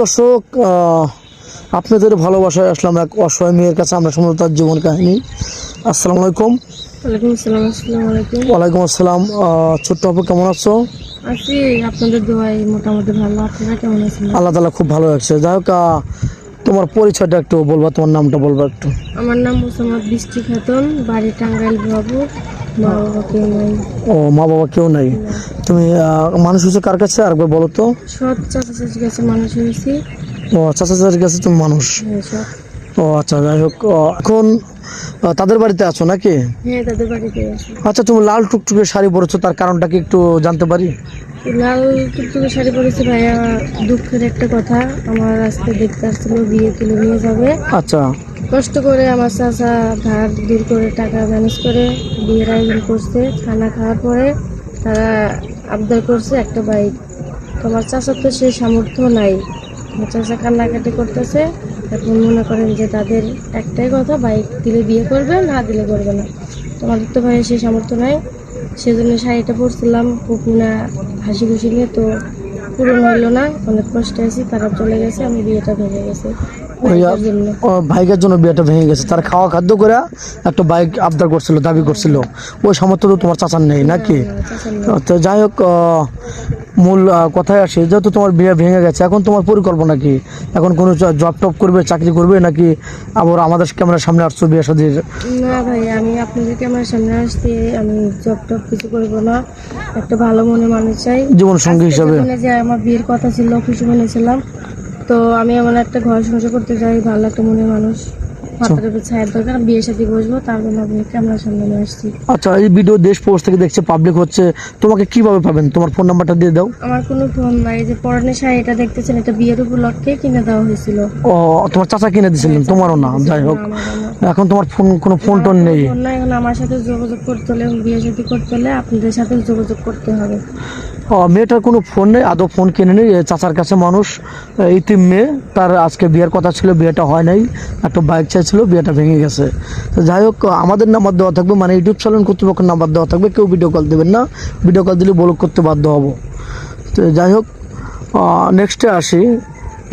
দর্শক আপনাদের ভালোবাসায় আসলাম এক অসহায় মেয়ের কাছে আমরা শুনব তার জীবন কাহিনী। আসসালামু আলাইকুম। ওয়ালাইকুম আসসালাম আলাইকুম। ওয়ালাইকুম আসসালাম। ছোট্ট আপু কেমন আছো? আছি আপনাদের দোয়াই মোটামুটি ভালো। আপনারা কেমন আছেন? আল্লাহ তালা খুব ভালো লাগছে যাই হোক তোমার পরিচয়টা একটু বলবা তোমার নামটা বলবা একটু। আমার নাম মোসাম্মদ বৃষ্টি খাতুন বাড়ি টাঙ্গাইল বাবু ও মা বাবা কেউ নাই। তুমি মানুষ হচ্ছে কার কাছে? আরেকবার বলো তো। সৎ চাচা চাচির কাছে মানুষ হয়েছি। ও চাচা চাচির কাছে তুমি মানুষ? হ্যাঁ ও আচ্ছা যাই হোক এখন তাদের বাড়িতে আছো নাকি? হ্যাঁ তাদের বাড়িতে আচ্ছা তুমি লাল টুকটুকে শাড়ি পরেছো তার কারণটা কি একটু জানতে পারি? লাল টুকটুকে শাড়ি পরেছি ভাইয়া দুঃখের একটা কথা। আমার আজকে দেখতে আসছিল বিয়ে তুলে নিয়ে যাবে। আচ্ছা। কষ্ট করে আমার চাচা ধার দূর করে টাকা ম্যানেজ করে বিয়ের আয়োজন করছে, খানা খাওয়ার পরে তারা আবদার করছে একটা বাইক। তোমার চাচার তো সেই সামর্থ্য নাই। চাচা কান্নাকাটি করতেছে, এখন মনে করেন যে তাদের একটাই কথা, বাইক দিলে বিয়ে করবে, না দিলে করবে না। তোমাদের তো ভাই সেই সামর্থ্য নাই। সেজন্য শাড়িটা পরছিলাম কুকুনা হাসি খুশি নিয়ে তো পূরণ হইল না অনেক কষ্টে আছি তারা চলে গেছে আমি বিয়েটা ভেঙে গেছে। বাইকের জন্য। ও ভাইকের জন্য বিয়েটা ভেঙে গেছে। তার খাওয়া খাদ্য করে একটা বাইক আবদার করছিল দাবি করছিল। ওই সামর্থ্য তো তোমার চাচার নেই নাকি? তো যাই হোক মূল কথায় আসে যেহেতু তোমার বিয়ে ভেঙে গেছে এখন তোমার পরিকল্পনা কি? এখন কোনো জব টপ করবে চাকরি করবে নাকি আবার আমাদের ক্যামেরার সামনে আসছো বিয়ে শাদির না ভাই আমি আপনাদের ক্যামেরার সামনে আসছি আমি জব টপ কিছু করব না। একটা ভালো মনে মানুষ চাই। জীবন সঙ্গী হিসাবে। যে আমার বিয়ের কথা ছিল খুশি মনেছিলাম তো আমি এমন একটা ঘর সংসার করতে চাই ভালো একটা মনে মানুষ। মাথার উপর ছায়ের দরকার বিয়ের সাথে বসবো তার জন্য আপনি ক্যামেরার সামনে নিয়ে আসছি। আচ্ছা এই ভিডিও দেশ পোস্ট থেকে দেখছে পাবলিক হচ্ছে তোমাকে কীভাবে পাবেন? তোমার ফোন নাম্বারটা দিয়ে দাও। আমার কোনো ফোন নাই যে পরনের শাড়িটা দেখতেছেন এটা বিয়ের উপলক্ষে কিনে দেওয়া হয়েছিল। ও তোমার চাচা কিনে দিয়েছিলেন তোমারও না যাই হোক। না, আমারও না। এখন তোমার ফোন কোনো ফোন টোন নেই। ফোন নাই এখন আমার সাথে যোগাযোগ করতে হলে বিয়ে সাথে করতে হলে আপনাদের সাথে যোগাযোগ করতে হবে। ও, মেয়েটার কোনো ফোন নেই আদৌ ফোন কিনে নেই চাচার কাছে মানুষ ইতিম মেয়ে তার আজকে বিয়ের কথা ছিল বিয়েটা হয় নাই একটা বাইক চাইছিল বিয়েটা ভেঙে গেছে। তো যাই হোক, আমাদের নাম্বার দেওয়া থাকবে মানে ইউটিউব চ্যানেল কর্তৃপক্ষের নাম্বার দেওয়া থাকবে, কেউ ভিডিও কল দেবেন না। ভিডিও কল দিলে ব্লক করতে বাধ্য হব। তো যাই হোক নেক্সটে আসি।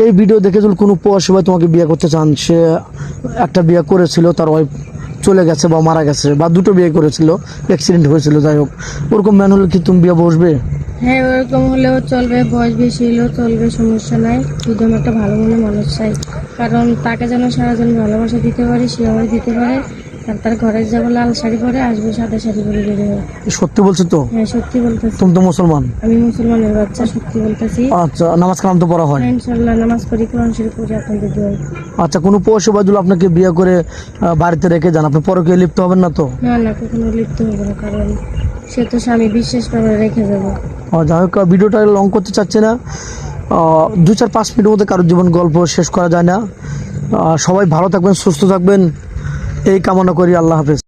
এই ভিডিও দেখে যদি কোনো প্রবাসী ভাই তোমাকে বিয়ে করতে চান, সে একটা বিয়ে করেছিল, তার ওয়াইফ চলে গেছে বা মারা গেছে, বা দুটো বিয়ে করেছিল অ্যাক্সিডেন্ট হয়েছিল, যাই হোক। ওরকম ম্যান হলে কি তুমি বিয়ে বসবে? হ্যাঁ ওরকম হলেও চলবে বয়স বেশি হলেও চলবে সমস্যা নাই। শুধু আমি একটা ভালো মনে মানুষ চাই। কারণ তাকে যেন সারাজন ভালোবাসা দিতে পারি সে আমার দিতে পারে। আর তার ঘরে যাব লাল শাড়ি পরে আসবে সাদা শাড়ি পরে বের সত্যি বলছো তো? হ্যাঁ সত্যি বলতেছি। তুমি তো মুসলমান। আমি মুসলমানের বাচ্চা সত্যি বলতেছি। আচ্ছা নামাজ কালাম তো পড়া হয়? ইনশাল্লাহ নামাজ পড়ি কোরআন শরীফ পড়ি আপনাদের দোয়াই আচ্ছা কোনো পয়সা বাজুল আপনাকে বিয়ে করে বাড়িতে রেখে যান? আপনি পরকে লিপ্ত হবেন না তো? না না কখনো লিপ্ত হব না কারণ সে তো স্বামী বিশ্বাস করে রেখে যাব। যাই হোক ভিডিওটা লং করতে চাচ্ছি না। দু চার পাঁচ মিনিটের মধ্যে কারোর জীবন গল্প শেষ করা যায় না। সবাই ভালো থাকবেন, সুস্থ থাকবেন। এই কামনা করি, আল্লাহ হাফেজ।